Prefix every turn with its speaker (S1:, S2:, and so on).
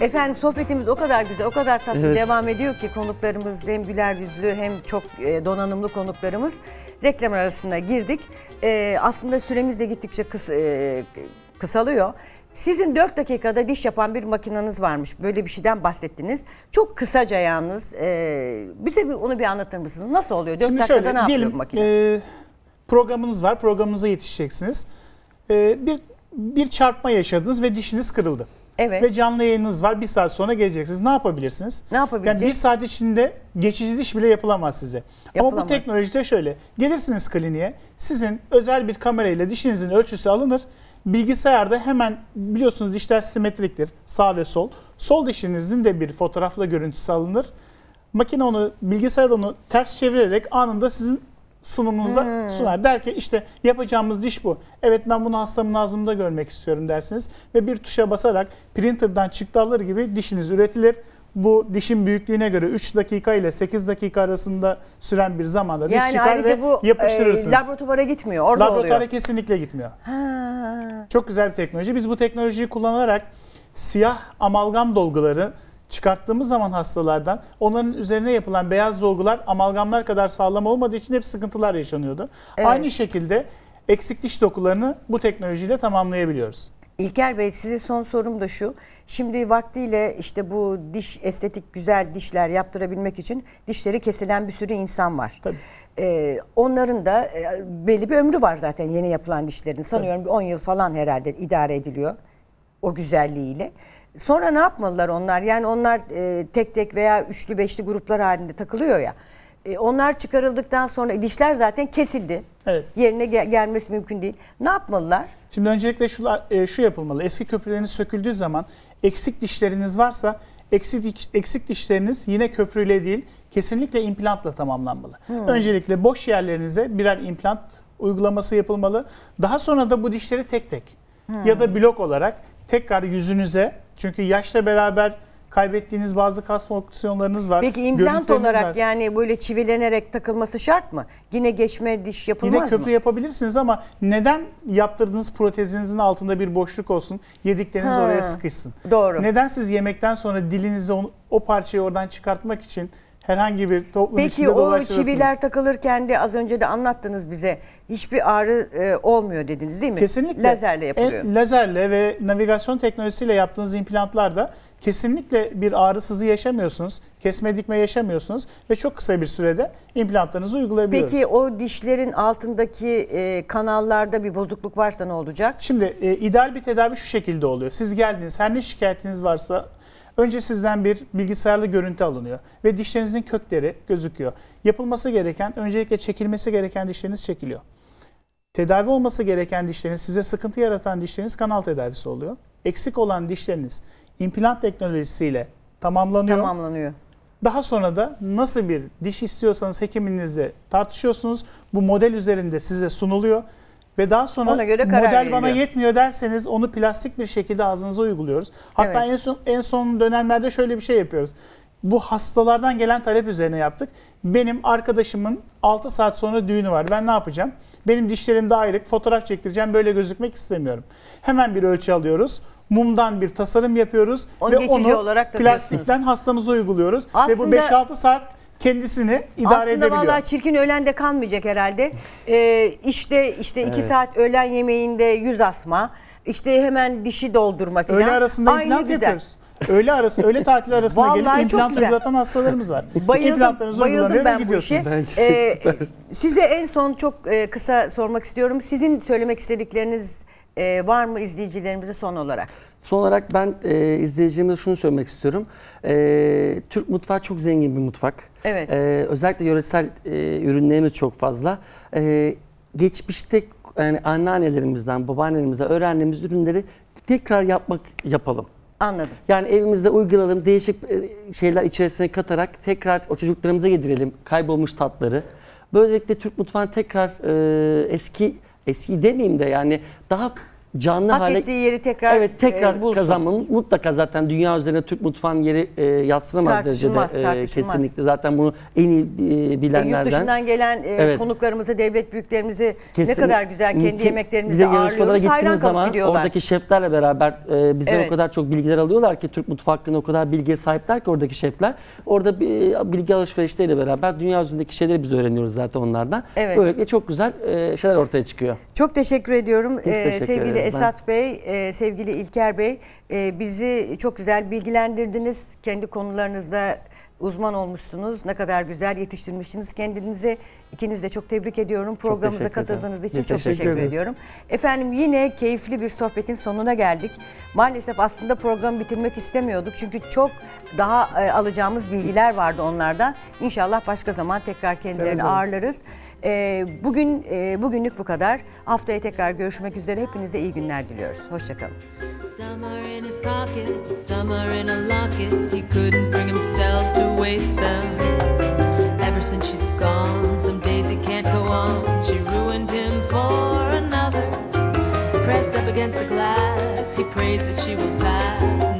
S1: Efendim sohbetimiz o kadar güzel, o kadar tatlı
S2: Evet.
S1: devam ediyor ki konuklarımız hem güler yüzlü hem çok e, donanımlı konuklarımız. Reklam arasına girdik. E, aslında süremiz de gittikçe kıs- e, kısalıyor. Sizin 4 dakikada diş yapan bir makineniz varmış. Böyle bir şeyden bahsettiniz. Çok kısaca yalnız. E, bize bir, onu bir anlatır mısınız? Nasıl oluyor? 4
S2: Şimdi
S1: dakikada
S2: şöyle
S1: ne yapıyor
S2: diyelim
S1: bu makine?
S2: e, programınız var. Programınıza yetişeceksiniz. E, bir bir çarpma yaşadınız ve dişiniz kırıldı.
S1: Evet.
S2: Ve canlı yayınınız var. Bir saat sonra geleceksiniz. Ne yapabilirsiniz?
S1: ne yapabilecek?
S2: Yani bir saat içinde geçici diş bile yapılamaz size. Ama
S1: Yapılamaz.
S2: bu teknolojide şöyle. Gelirsiniz kliniğe. Sizin özel bir kamerayla dişinizin ölçüsü alınır. Bilgisayarda hemen biliyorsunuz dişler simetriktir. Sağ ve sol. Sol dişinizin de bir fotoğrafla görüntüsü alınır. Makine onu, bilgisayar onu ters çevirerek anında sizin sunumunuza
S1: Hmm.
S2: sunar. Der ki işte yapacağımız diş bu. Evet ben bunu hastamın ağzımda görmek istiyorum dersiniz. Ve bir tuşa basarak printer'dan çıktı alır gibi dişiniz üretilir. Bu dişin büyüklüğüne göre 3 dakika ile 8 dakika arasında süren bir zamanda diş
S1: yani
S2: çıkar
S1: ayrıca
S2: ve
S1: bu e,
S2: yapıştırırsınız.
S1: laboratuvara gitmiyor. Orada
S2: Laboratuvara
S1: oluyor.
S2: kesinlikle gitmiyor.
S1: Ha.
S2: Çok güzel bir teknoloji. Biz bu teknolojiyi kullanarak siyah amalgam dolguları çıkarttığımız zaman hastalardan onların üzerine yapılan beyaz dolgular amalgamlar kadar sağlam olmadığı için hep sıkıntılar yaşanıyordu.
S1: Evet.
S2: Aynı şekilde eksik diş dokularını bu teknolojiyle tamamlayabiliyoruz.
S1: İlker Bey size son sorum da şu. Şimdi vaktiyle işte bu diş estetik güzel dişler yaptırabilmek için dişleri kesilen bir sürü insan var.
S2: Tabii.
S1: Ee, onların da e, belli bir ömrü var zaten yeni yapılan dişlerin. Sanıyorum bir 10 yıl falan herhalde idare ediliyor o güzelliğiyle. Sonra ne yapmalılar onlar? Yani onlar e, tek tek veya üçlü beşli gruplar halinde takılıyor ya. E, onlar çıkarıldıktan sonra dişler zaten kesildi.
S2: Evet.
S1: Yerine gel- gelmesi mümkün değil. Ne yapmalılar?
S2: Şimdi öncelikle şu, e, şu yapılmalı. Eski köprüleriniz söküldüğü zaman eksik dişleriniz varsa eksik, eksik dişleriniz yine köprüyle değil kesinlikle implantla tamamlanmalı. Öncelikle boş yerlerinize birer implant uygulaması yapılmalı. Daha sonra da bu dişleri tek tek ya da blok olarak tekrar yüzünüze çünkü yaşla beraber kaybettiğiniz bazı kas fonksiyonlarınız var.
S1: Peki implant olarak
S2: var.
S1: yani böyle çivilenerek takılması şart mı? Yine geçme diş yapılmaz
S2: Yine köprü
S1: mı?
S2: yapabilirsiniz ama neden yaptırdığınız protezinizin altında bir boşluk olsun, yedikleriniz
S1: Ha,
S2: oraya sıkışsın?
S1: Doğru.
S2: Neden siz yemekten sonra dilinizi onu- o parçayı oradan çıkartmak için herhangi bir toplum
S1: Peki
S2: içinde
S1: o
S2: dolaştırırsınız?
S1: çiviler takılırken de az önce de anlattınız bize. Hiçbir ağrı e, olmuyor dediniz değil mi?
S2: Kesinlikle.
S1: Lazerle yapılıyor.
S2: En- lazerle ve navigasyon teknolojisiyle yaptığınız implantlarda kesinlikle bir ağrısızı yaşamıyorsunuz. Kesme dikme yaşamıyorsunuz ve çok kısa bir sürede implantlarınızı uygulayabiliyoruz.
S1: Peki o dişlerin altındaki e, kanallarda bir bozukluk varsa ne olacak?
S2: Şimdi e, ideal bir tedavi şu şekilde oluyor. Siz geldiniz, her ne şikayetiniz varsa önce sizden bir bilgisayarlı görüntü alınıyor ve dişlerinizin kökleri gözüküyor. Yapılması gereken, öncelikle çekilmesi gereken dişleriniz çekiliyor. Tedavi olması gereken dişleriniz, size sıkıntı yaratan dişleriniz kanal tedavisi oluyor. Eksik olan dişleriniz implant teknolojisiyle tamamlanıyor.
S1: Tamamlanıyor.
S2: Daha sonra da nasıl bir diş istiyorsanız hekiminizle tartışıyorsunuz. Bu model üzerinde size sunuluyor. Ve daha sonra
S1: Ona göre karar
S2: model bana
S1: veriliyor.
S2: yetmiyor derseniz onu plastik bir şekilde ağzınıza uyguluyoruz. Hatta
S1: Evet.
S2: en son en son dönemlerde şöyle bir şey yapıyoruz. Bu hastalardan gelen talep üzerine yaptık. Benim arkadaşımın 6 saat sonra düğünü var. Ben ne yapacağım? Benim dişlerimde ayrık fotoğraf çektireceğim. Böyle gözükmek istemiyorum. Hemen bir ölçü alıyoruz. Mumdan bir tasarım yapıyoruz
S1: Onu
S2: ve onu
S1: olarak
S2: plastikten hastamıza uyguluyoruz. ve bu
S1: Aslında-
S2: 5-6 saat kendisini idare
S1: Aslında
S2: edebiliyor.
S1: vallahi çirkin ölen de kalmayacak herhalde. Ee, işte işte iki saat öğlen yemeğinde yüz asma, işte hemen dişi doldurma falan.
S2: Öğle arasında
S1: Aynı
S2: implant
S1: güzel.
S2: yapıyoruz. Öğle arası, öğle tatili arasında
S1: Vallahi
S2: gelip
S1: çok
S2: implant
S1: güzel.
S2: uygulatan hastalarımız var.
S1: Bayıldım, bayıldım ben bu işe. Ee, size en son çok e, kısa sormak istiyorum. Sizin söylemek istedikleriniz e, var mı izleyicilerimize son olarak?
S3: Son olarak ben e, izleyicilerimize şunu söylemek istiyorum. E, Türk mutfağı çok zengin bir mutfak.
S1: Evet.
S3: E, özellikle yöresel e, ürünlerimiz çok fazla. E, geçmişte yani anneannelerimizden, babaannelerimizden öğrendiğimiz ürünleri tekrar yapmak yapalım.
S1: Anladım.
S3: Yani evimizde uygulayalım, değişik e, şeyler içerisine katarak tekrar o çocuklarımıza yedirelim kaybolmuş tatları. Böylelikle Türk mutfağını tekrar e, eski eski demeyeyim de yani daha canlı
S1: Hak
S3: hale
S1: ettiği yeri tekrar,
S3: evet tekrar
S1: e, bulsun.
S3: kazanmamız mutlaka zaten dünya üzerine Türk mutfağının yeri e, yatsınamaz derecede e, kesinlikle zaten bunu en iyi e,
S1: E, Yurt
S3: bilenlerden
S1: dışından gelen e,
S3: Evet.
S1: konuklarımızı, devlet büyüklerimizi
S3: Kesin-
S1: ne kadar güzel kendi
S3: Müthiş-
S1: yemeklerimizi ağırlıyoruz. Hayran
S3: zaman
S1: gidiyorlar.
S3: oradaki şeflerle beraber e, bizden
S1: Evet.
S3: o kadar çok bilgiler alıyorlar ki Türk mutfağı hakkında o kadar bilgiye sahipler ki oradaki şefler. Orada bir bilgi alışverişleriyle beraber dünya üzerindeki şeyleri biz öğreniyoruz zaten onlardan.
S1: Evet.
S3: Böylelikle çok güzel e, şeyler ortaya çıkıyor.
S1: Çok teşekkür ediyorum
S3: Biz
S1: Ee,
S3: teşekkür
S1: sevgili
S3: ederiz.
S1: Esat Bey, e, sevgili İlker Bey. e, bizi çok güzel bilgilendirdiniz. Kendi konularınızda uzman olmuşsunuz. Ne kadar güzel yetiştirmişsiniz kendinizi. İkiniz de çok tebrik ediyorum. Programımıza katıldığınız için
S3: Biz
S1: çok
S3: teşekkür
S1: teşekkür ediyorum. Efendim yine keyifli bir sohbetin sonuna geldik. Maalesef aslında programı bitirmek istemiyorduk. Çünkü çok daha e, alacağımız bilgiler vardı onlardan. İnşallah başka zaman tekrar kendilerini ağırlarız. E, bugün e, bugünlük bu kadar. Haftaya tekrar görüşmek üzere. Hepinize iyi günler diliyoruz. Hoşçakalın.
S4: Ever since she's gone, some days he can't go on. She ruined him for another. Pressed up against the glass, he prays that she will pass.